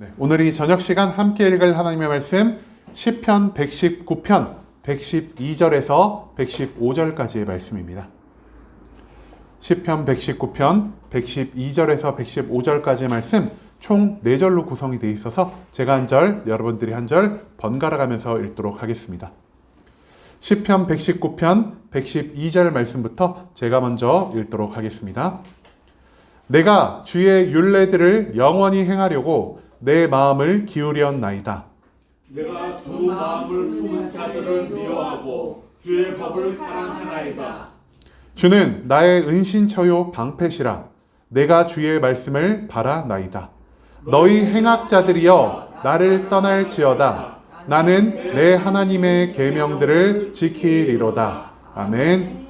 네, 오늘 이 저녁 시간 함께 읽을 하나님의 말씀 시편 119편 112절에서 115절까지의 말씀입니다. 시편 119편 112절에서 115절까지의 말씀 총 4절로 구성이 되어 있어서 제가 한 절, 여러분들이 한 절 번갈아 가면서 읽도록 하겠습니다. 시편 119편 112절 말씀부터 제가 먼저 읽도록 하겠습니다. 내가 주의 율례들을 영원히 행하려고 내 마음을 기울였나이다. 내가 두 마음을 품은 자들을 미워하고 주의 법을 사랑하나이다. 주는 나의 은신처요 방패시라. 내가 주의 말씀을 바라나이다. 너희 행악자들이여 나를 떠날지어다. 나는 내 하나님의 계명들을 지키리로다. 아멘.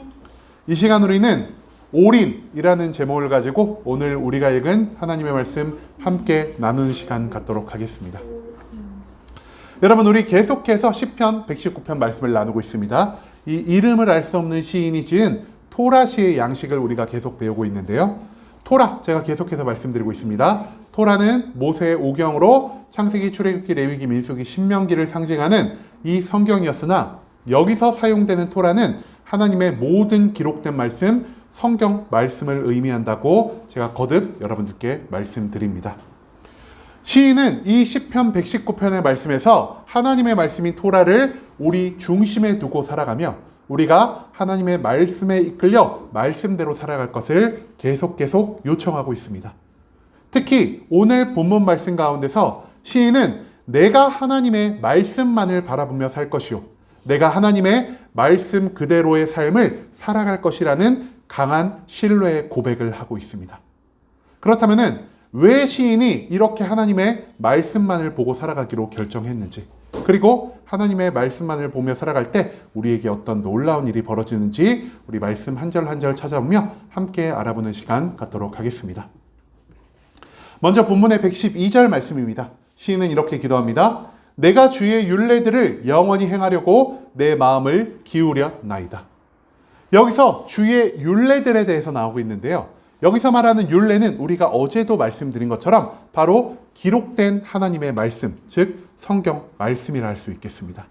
이 시간 우리는 올인이라는 제목을 가지고 오늘 우리가 읽은 하나님의 말씀 함께 나누는 시간 갖도록 하겠습니다. 여러분 우리 계속해서 시편 119편 말씀을 나누고 있습니다. 이 이름을 알 수 없는 시인이 지은 토라시의 양식을 우리가 계속 배우고 있는데요. 토라 제가 계속해서 말씀드리고 있습니다. 토라는 모세의 오경으로 창세기, 출애굽기, 레위기, 민수기, 신명기를 상징하는 이 성경이었으나 여기서 사용되는 토라는 하나님의 모든 기록된 말씀, 성경 말씀을 의미한다고 제가 거듭 여러분들께 말씀드립니다. 시인은 이 시편 119편의 말씀에서 하나님의 말씀인 토라를 우리 중심에 두고 살아가며 우리가 하나님의 말씀에 이끌려 말씀대로 살아갈 것을 계속 계속 요청하고 있습니다. 특히 오늘 본문 말씀 가운데서 시인은 내가 하나님의 말씀만을 바라보며 살 것이요. 내가 하나님의 말씀 그대로의 삶을 살아갈 것이라는 강한 신뢰의 고백을 하고 있습니다. 그렇다면은 왜 시인이 이렇게 하나님의 말씀만을 보고 살아가기로 결정했는지, 그리고 하나님의 말씀만을 보며 살아갈 때 우리에게 어떤 놀라운 일이 벌어지는지 우리 말씀 한 절 한 절 찾아보며 함께 알아보는 시간 갖도록 하겠습니다. 먼저 본문의 112절 말씀입니다. 시인은 이렇게 기도합니다. 내가 주의 율례들을 영원히 행하려고 내 마음을 기울였나이다. 여기서 주의 율례들에 대해서 나오고 있는데요. 여기서 말하는 율례는 우리가 어제도 말씀드린 것처럼 바로 기록된 하나님의 말씀, 즉 성경 말씀이라 할 수 있겠습니다.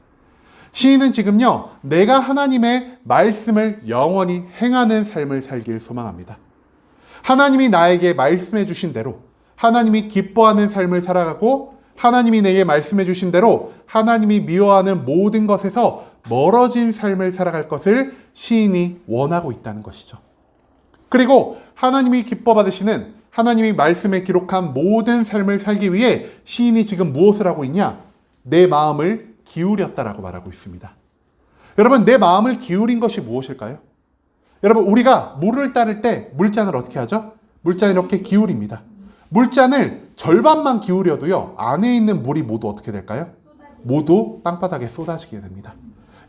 시인은 지금요, 내가 하나님의 말씀을 영원히 행하는 삶을 살길 소망합니다. 하나님이 나에게 말씀해 주신 대로 하나님이 기뻐하는 삶을 살아가고 하나님이 내게 말씀해 주신 대로 하나님이 미워하는 모든 것에서 멀어진 삶을 살아갈 것을 시인이 원하고 있다는 것이죠. 그리고 하나님이 기뻐 받으시는 하나님이 말씀에 기록한 모든 삶을 살기 위해 시인이 지금 무엇을 하고 있냐? 내 마음을 기울였다라고 말하고 있습니다. 여러분, 내 마음을 기울인 것이 무엇일까요? 여러분, 우리가 물을 따를 때 물잔을 어떻게 하죠? 물잔을 이렇게 기울입니다. 물잔을 절반만 기울여도요, 안에 있는 물이 모두 어떻게 될까요? 모두 땅바닥에 쏟아지게 됩니다.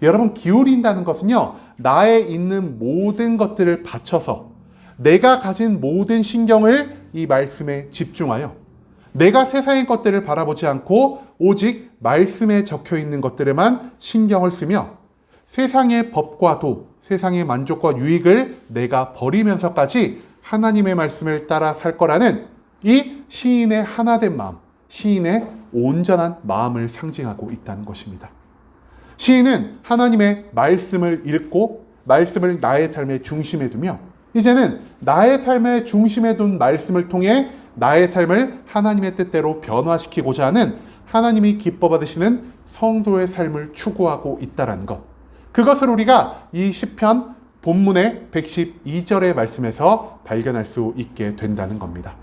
여러분, 기울인다는 것은요, 나에 있는 모든 것들을 바쳐서 내가 가진 모든 신경을 이 말씀에 집중하여 내가 세상의 것들을 바라보지 않고 오직 말씀에 적혀 있는 것들에만 신경을 쓰며 세상의 법과 도, 세상의 만족과 유익을 내가 버리면서까지 하나님의 말씀을 따라 살 거라는 이 시인의 하나된 마음, 시인의 온전한 마음을 상징하고 있다는 것입니다. 시인은 하나님의 말씀을 읽고 말씀을 나의 삶의 중심에 두며 이제는 나의 삶의 중심에 둔 말씀을 통해 나의 삶을 하나님의 뜻대로 변화시키고자 하는 하나님이 기뻐 받으시는 성도의 삶을 추구하고 있다라는 것. 그것을 우리가 이 시편 본문의 112절의 말씀에서 발견할 수 있게 된다는 겁니다.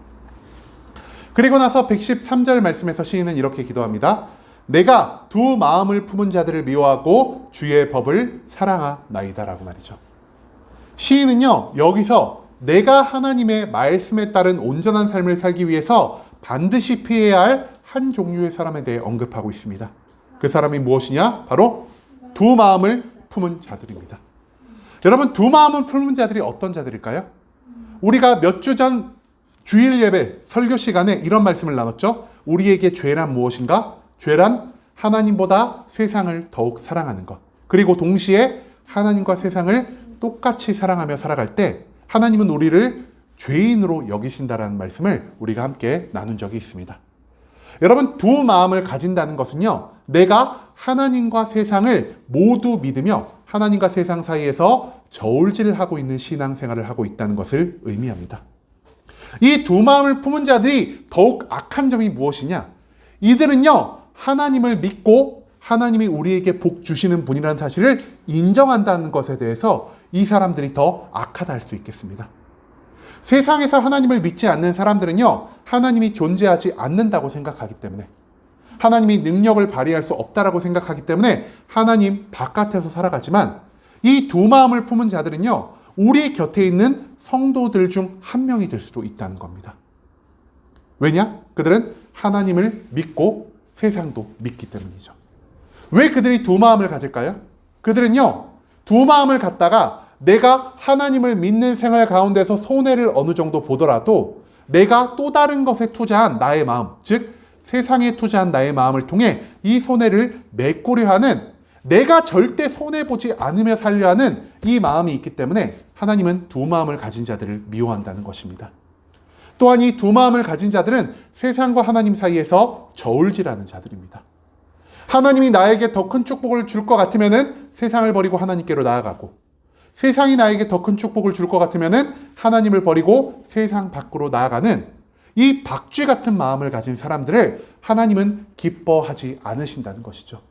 그리고 나서 113절 말씀에서 시인은 이렇게 기도합니다. 내가 두 마음을 품은 자들을 미워하고 주의 법을 사랑하나이다라고 말이죠. 시인은요, 여기서 내가 하나님의 말씀에 따른 온전한 삶을 살기 위해서 반드시 피해야 할 한 종류의 사람에 대해 언급하고 있습니다. 그 사람이 무엇이냐? 바로 두 마음을 품은 자들입니다. 여러분, 두 마음을 품은 자들이 어떤 자들일까요? 우리가 몇 주 전 주일 예배 설교 시간에 이런 말씀을 나눴죠. 우리에게 죄란 무엇인가? 죄란 하나님보다 세상을 더욱 사랑하는 것. 그리고 동시에 하나님과 세상을 똑같이 사랑하며 살아갈 때 하나님은 우리를 죄인으로 여기신다라는 말씀을 우리가 함께 나눈 적이 있습니다. 여러분 두 마음을 가진다는 것은요. 내가 하나님과 세상을 모두 믿으며 하나님과 세상 사이에서 저울질을 하고 있는 신앙생활을 하고 있다는 것을 의미합니다. 이 두 마음을 품은 자들이 더욱 악한 점이 무엇이냐? 이들은요, 하나님을 믿고 하나님이 우리에게 복 주시는 분이라는 사실을 인정한다는 것에 대해서 이 사람들이 더 악하다 할 수 있겠습니다. 세상에서 하나님을 믿지 않는 사람들은요, 하나님이 존재하지 않는다고 생각하기 때문에, 하나님이 능력을 발휘할 수 없다라고 생각하기 때문에 하나님 바깥에서 살아가지만 이 두 마음을 품은 자들은요, 우리 곁에 있는 성도들 중 한 명이 될 수도 있다는 겁니다. 왜냐? 그들은 하나님을 믿고 세상도 믿기 때문이죠. 왜 그들이 두 마음을 가질까요? 그들은요, 두 마음을 갖다가 내가 하나님을 믿는 생활 가운데서 손해를 어느 정도 보더라도 내가 또 다른 것에 투자한 나의 마음, 즉, 세상에 투자한 나의 마음을 통해 이 손해를 메꾸려 하는 내가 절대 손해보지 않으며 살려 하는 이 마음이 있기 때문에 하나님은 두 마음을 가진 자들을 미워한다는 것입니다. 또한 이 두 마음을 가진 자들은 세상과 하나님 사이에서 저울질하는 자들입니다. 하나님이 나에게 더 큰 축복을 줄 것 같으면은 세상을 버리고 하나님께로 나아가고 세상이 나에게 더 큰 축복을 줄 것 같으면은 하나님을 버리고 세상 밖으로 나아가는 이 박쥐 같은 마음을 가진 사람들을 하나님은 기뻐하지 않으신다는 것이죠.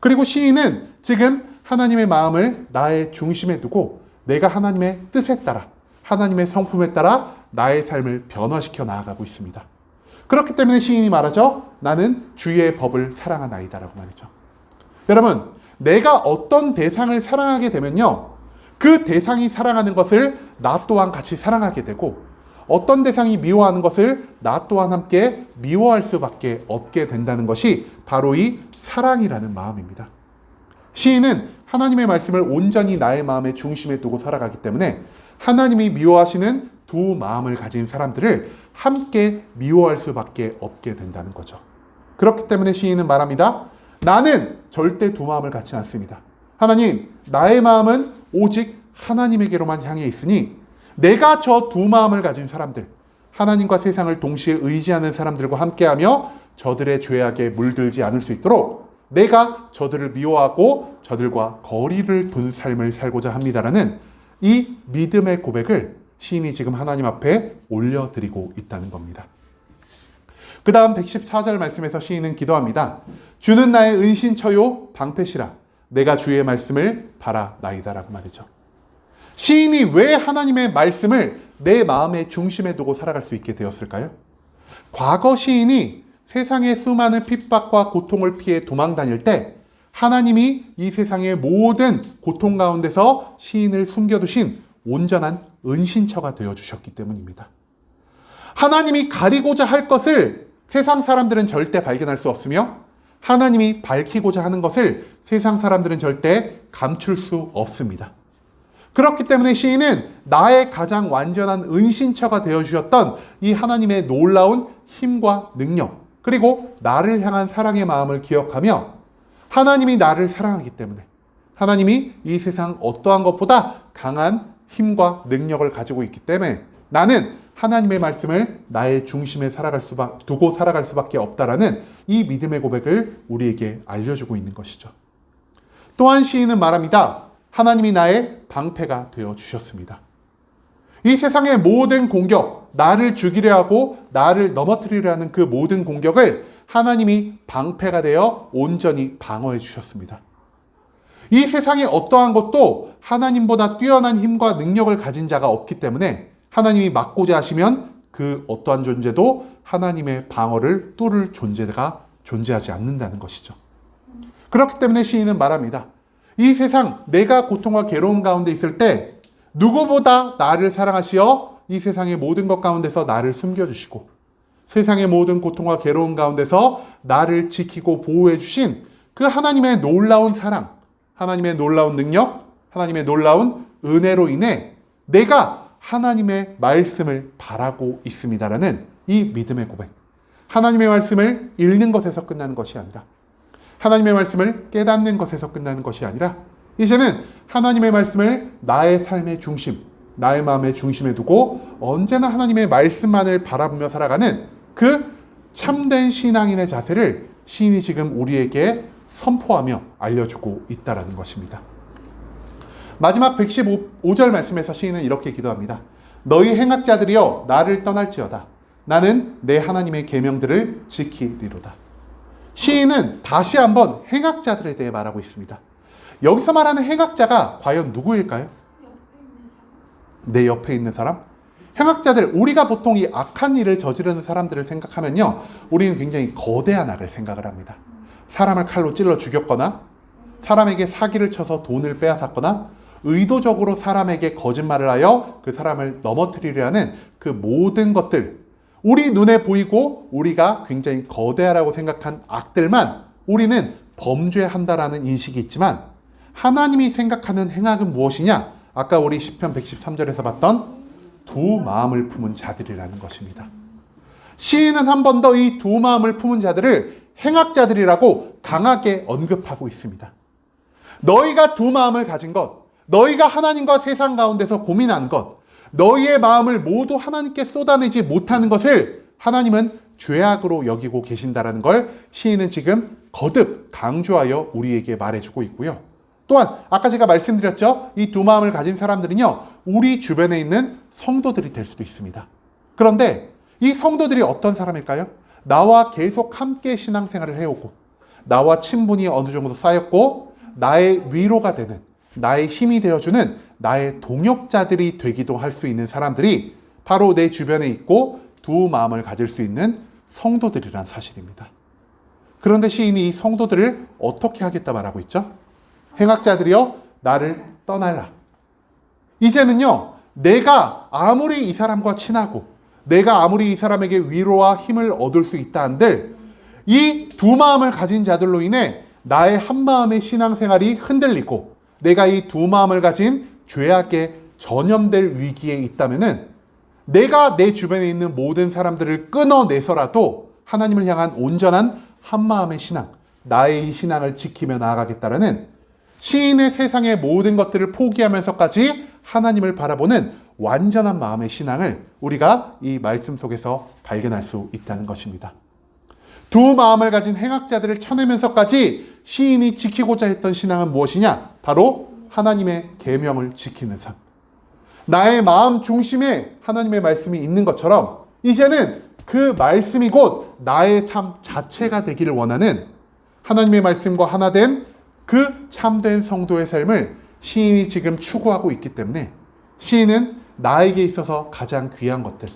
그리고 시인은 지금 하나님의 마음을 나의 중심에 두고 내가 하나님의 뜻에 따라 하나님의 성품에 따라 나의 삶을 변화시켜 나아가고 있습니다. 그렇기 때문에 시인이 말하죠. 나는 주의 법을 사랑하나이다라고 말이죠. 여러분, 내가 어떤 대상을 사랑하게 되면요. 그 대상이 사랑하는 것을 나 또한 같이 사랑하게 되고 어떤 대상이 미워하는 것을 나 또한 함께 미워할 수밖에 없게 된다는 것이 바로 이 사랑이라는 마음입니다. 시인은 하나님의 말씀을 온전히 나의 마음의 중심에 두고 살아가기 때문에 하나님이 미워하시는 두 마음을 가진 사람들을 함께 미워할 수밖에 없게 된다는 거죠. 그렇기 때문에 시인은 말합니다. 나는 절대 두 마음을 갖지 않습니다. 하나님, 나의 마음은 오직 하나님에게로만 향해 있으니 내가 저 두 마음을 가진 사람들, 하나님과 세상을 동시에 의지하는 사람들과 함께하며 저들의 죄악에 물들지 않을 수 있도록 내가 저들을 미워하고 저들과 거리를 둔 삶을 살고자 합니다라는 이 믿음의 고백을 시인이 지금 하나님 앞에 올려드리고 있다는 겁니다. 그 다음 114절 말씀에서 시인은 기도합니다. 주는 나의 은신처요 방패시라 내가 주의 말씀을 바라나이다 라고 말이죠. 시인이 왜 하나님의 말씀을 내 마음의 중심에 두고 살아갈 수 있게 되었을까요? 과거 시인이 세상의 수많은 핍박과 고통을 피해 도망 다닐 때 하나님이 이 세상의 모든 고통 가운데서 시인을 숨겨두신 온전한 은신처가 되어 주셨기 때문입니다. 하나님이 가리고자 할 것을 세상 사람들은 절대 발견할 수 없으며 하나님이 밝히고자 하는 것을 세상 사람들은 절대 감출 수 없습니다. 그렇기 때문에 시인은 나의 가장 완전한 은신처가 되어 주셨던 이 하나님의 놀라운 힘과 능력, 그리고 나를 향한 사랑의 마음을 기억하며 하나님이 나를 사랑하기 때문에 하나님이 이 세상 어떠한 것보다 강한 힘과 능력을 가지고 있기 때문에 나는 하나님의 말씀을 나의 중심에 살아갈 수밖 두고 살아갈 수밖에 없다라는 이 믿음의 고백을 우리에게 알려주고 있는 것이죠. 또한 시인은 말합니다. 하나님이 나의 방패가 되어 주셨습니다. 이 세상의 모든 공격, 나를 죽이려 하고 나를 넘어뜨리려 하는 그 모든 공격을 하나님이 방패가 되어 온전히 방어해 주셨습니다. 이 세상에 어떠한 것도 하나님보다 뛰어난 힘과 능력을 가진 자가 없기 때문에 하나님이 막고자 하시면 그 어떠한 존재도 하나님의 방어를 뚫을 존재가 존재하지 않는다는 것이죠. 그렇기 때문에 시인은 말합니다. 이 세상 내가 고통과 괴로움 가운데 있을 때 누구보다 나를 사랑하시어 이 세상의 모든 것 가운데서 나를 숨겨주시고 세상의 모든 고통과 괴로움 가운데서 나를 지키고 보호해 주신 그 하나님의 놀라운 사랑, 하나님의 놀라운 능력, 하나님의 놀라운 은혜로 인해 내가 하나님의 말씀을 바라고 있습니다라는 이 믿음의 고백. 하나님의 말씀을 읽는 것에서 끝나는 것이 아니라 하나님의 말씀을 깨닫는 것에서 끝나는 것이 아니라 이제는 하나님의 말씀을 나의 삶의 중심, 나의 마음의 중심에 두고 언제나 하나님의 말씀만을 바라보며 살아가는 그 참된 신앙인의 자세를 시인이 지금 우리에게 선포하며 알려주고 있다라는 것입니다. 마지막 115절 말씀에서 시인은 이렇게 기도합니다. 너희 행악자들이여 나를 떠날지어다. 나는 내 하나님의 계명들을 지키리로다. 시인은 다시 한번 행악자들에 대해 말하고 있습니다. 여기서 말하는 행악자가 과연 누구일까요? 내 옆에 있는 사람? 행악자들, 우리가 보통 이 악한 일을 저지르는 사람들을 생각하면요, 우리는 굉장히 거대한 악을 생각을 합니다. 사람을 칼로 찔러 죽였거나, 사람에게 사기를 쳐서 돈을 빼앗았거나, 의도적으로 사람에게 거짓말을 하여 그 사람을 넘어뜨리려 하는 그 모든 것들, 우리 눈에 보이고 우리가 굉장히 거대하다고 생각한 악들만 우리는 범죄한다라는 인식이 있지만 하나님이 생각하는 행악은 무엇이냐? 아까 우리 10편 113절에서 봤던 두 마음을 품은 자들이라는 것입니다. 시인은 한 번 더 이 두 마음을 품은 자들을 행악자들이라고 강하게 언급하고 있습니다. 너희가 두 마음을 가진 것, 너희가 하나님과 세상 가운데서 고민하는 것, 너희의 마음을 모두 하나님께 쏟아내지 못하는 것을 하나님은 죄악으로 여기고 계신다라는 걸 시인은 지금 거듭 강조하여 우리에게 말해주고 있고요. 또한 아까 제가 말씀드렸죠. 이 두 마음을 가진 사람들은요. 우리 주변에 있는 성도들이 될 수도 있습니다. 그런데 이 성도들이 어떤 사람일까요? 나와 계속 함께 신앙생활을 해오고 나와 친분이 어느 정도 쌓였고 나의 위로가 되는 나의 힘이 되어주는 나의 동역자들이 되기도 할 수 있는 사람들이 바로 내 주변에 있고 두 마음을 가질 수 있는 성도들이란 사실입니다. 그런데 시인이 이 성도들을 어떻게 하겠다 말하고 있죠? 행악자들이여 나를 떠날라. 이제는요, 내가 아무리 이 사람과 친하고, 내가 아무리 이 사람에게 위로와 힘을 얻을 수 있다 한들, 이 두 마음을 가진 자들로 인해 나의 한 마음의 신앙생활이 흔들리고, 내가 이 두 마음을 가진 죄악에 전염될 위기에 있다면은, 내가 내 주변에 있는 모든 사람들을 끊어내서라도 하나님을 향한 온전한 한 마음의 신앙, 나의 이 신앙을 지키며 나아가겠다라는 시인의 세상의 모든 것들을 포기하면서까지 하나님을 바라보는 완전한 마음의 신앙을 우리가 이 말씀 속에서 발견할 수 있다는 것입니다. 두 마음을 가진 행악자들을 쳐내면서까지 시인이 지키고자 했던 신앙은 무엇이냐? 바로 하나님의 계명을 지키는 삶. 나의 마음 중심에 하나님의 말씀이 있는 것처럼 이제는 그 말씀이 곧 나의 삶 자체가 되기를 원하는 하나님의 말씀과 하나 된 그 참된 성도의 삶을 시인이 지금 추구하고 있기 때문에 시인은 나에게 있어서 가장 귀한 것들,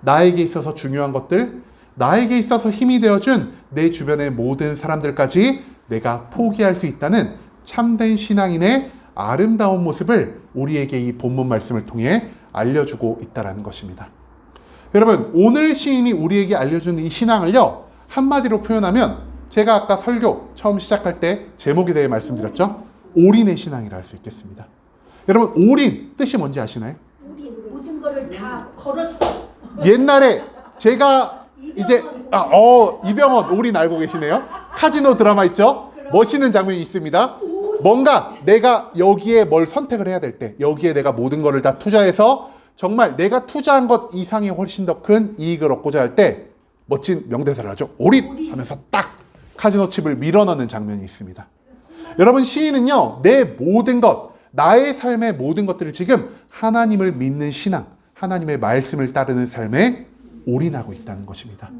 나에게 있어서 중요한 것들, 나에게 있어서 힘이 되어준 내 주변의 모든 사람들까지 내가 포기할 수 있다는 참된 신앙인의 아름다운 모습을 우리에게 이 본문 말씀을 통해 알려주고 있다라는 것입니다. 여러분, 오늘 시인이 우리에게 알려준 이 신앙을요, 한마디로 표현하면 제가 아까 설교 처음 시작할 때 제목에 대해 말씀드렸죠? 올인의 신앙이라 할 수 있겠습니다. 여러분, 올인 뜻이 뭔지 아시나요? 우리 걸었어. 옛날에 제가 이제 아, 어, 이병헌 올인 알고 계시네요. 카지노 드라마 있죠? 멋있는 장면이 있습니다. 뭔가 내가 여기에 뭘 선택을 해야 될 때, 여기에 내가 모든 거를 다 투자해서 정말 내가 투자한 것 이상의 훨씬 더 큰 이익을 얻고자 할 때 멋진 명대사를 하죠. 올인 하면서 딱 카지노 칩을 밀어넣는 장면이 있습니다. 여러분 시인은요 내 모든 것 나의 삶의 모든 것들을 지금 하나님을 믿는 신앙 하나님의 말씀을 따르는 삶에 올인하고 있다는 것입니다.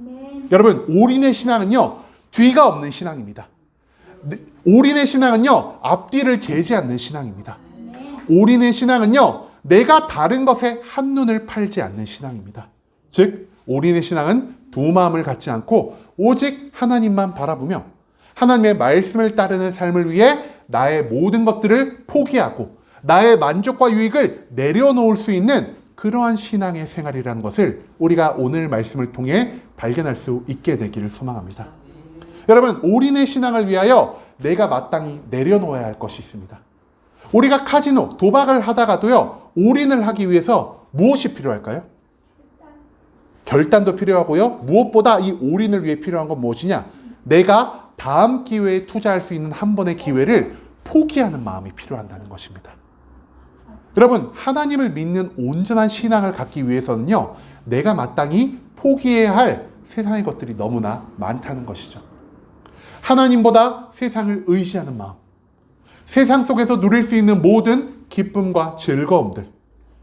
여러분 올인의 신앙은요 뒤가 없는 신앙입니다. 네, 올인의 신앙은요 앞뒤를 재지 않는 신앙입니다. 올인의 신앙은요 내가 다른 것에 한눈을 팔지 않는 신앙입니다. 즉 올인의 신앙은 두 마음을 갖지 않고 오직 하나님만 바라보며 하나님의 말씀을 따르는 삶을 위해 나의 모든 것들을 포기하고 나의 만족과 유익을 내려놓을 수 있는 그러한 신앙의 생활이라는 것을 우리가 오늘 말씀을 통해 발견할 수 있게 되기를 소망합니다. 여러분, 올인의 신앙을 위하여 내가 마땅히 내려놓아야 할 것이 있습니다. 우리가 카지노, 도박을 하다가도요, 올인을 하기 위해서 무엇이 필요할까요? 결단도 필요하고요. 무엇보다 이 올인을 위해 필요한 건 무엇이냐? 내가 다음 기회에 투자할 수 있는 한 번의 기회를 포기하는 마음이 필요한다는 것입니다. 여러분, 하나님을 믿는 온전한 신앙을 갖기 위해서는요, 내가 마땅히 포기해야 할 세상의 것들이 너무나 많다는 것이죠. 하나님보다 세상을 의지하는 마음. 세상 속에서 누릴 수 있는 모든 기쁨과 즐거움들.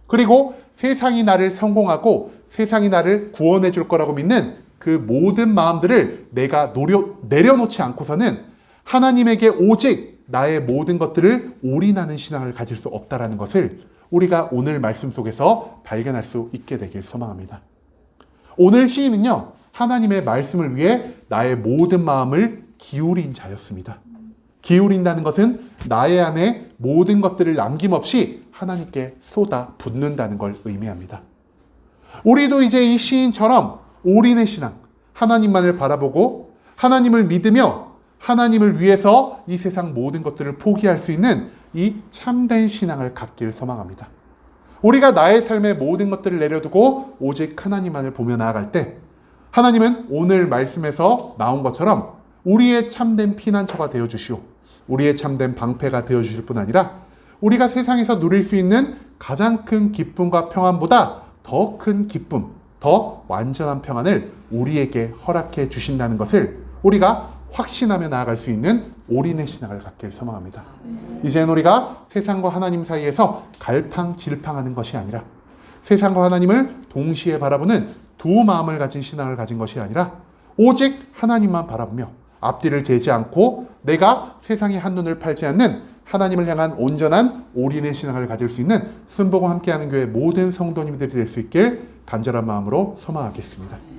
그리고 세상이 나를 성공하고 세상이 나를 구원해 줄 거라고 믿는 그 모든 마음들을 내가 노려, 내려놓지 않고서는 하나님에게 오직 나의 모든 것들을 올인하는 신앙을 가질 수 없다라는 것을 우리가 오늘 말씀 속에서 발견할 수 있게 되길 소망합니다. 오늘 시인은요, 하나님의 말씀을 위해 나의 모든 마음을 기울인 자였습니다. 기울인다는 것은 나의 안에 모든 것들을 남김없이 하나님께 쏟아 붓는다는 걸 의미합니다. 우리도 이제 이 시인처럼 올인의 신앙, 하나님만을 바라보고 하나님을 믿으며 하나님을 위해서 이 세상 모든 것들을 포기할 수 있는 이 참된 신앙을 갖기를 소망합니다. 우리가 나의 삶의 모든 것들을 내려두고 오직 하나님만을 보며 나아갈 때 하나님은 오늘 말씀에서 나온 것처럼 우리의 참된 피난처가 되어 주시오. 우리의 참된 방패가 되어 주실 뿐 아니라 우리가 세상에서 누릴 수 있는 가장 큰 기쁨과 평안보다 더 큰 기쁨, 더 완전한 평안을 우리에게 허락해 주신다는 것을 우리가 확신하며 나아갈 수 있는 올인의 신앙을 갖기를 소망합니다. 이제는 우리가 세상과 하나님 사이에서 갈팡질팡하는 것이 아니라 세상과 하나님을 동시에 바라보는 두 마음을 가진 신앙을 가진 것이 아니라 오직 하나님만 바라보며 앞뒤를 재지 않고 내가 세상의 한눈을 팔지 않는 하나님을 향한 온전한 올인의 신앙을 가질 수 있는 순복음 함께하는 교회 모든 성도님들이 될 수 있길 간절한 마음으로 소망하겠습니다.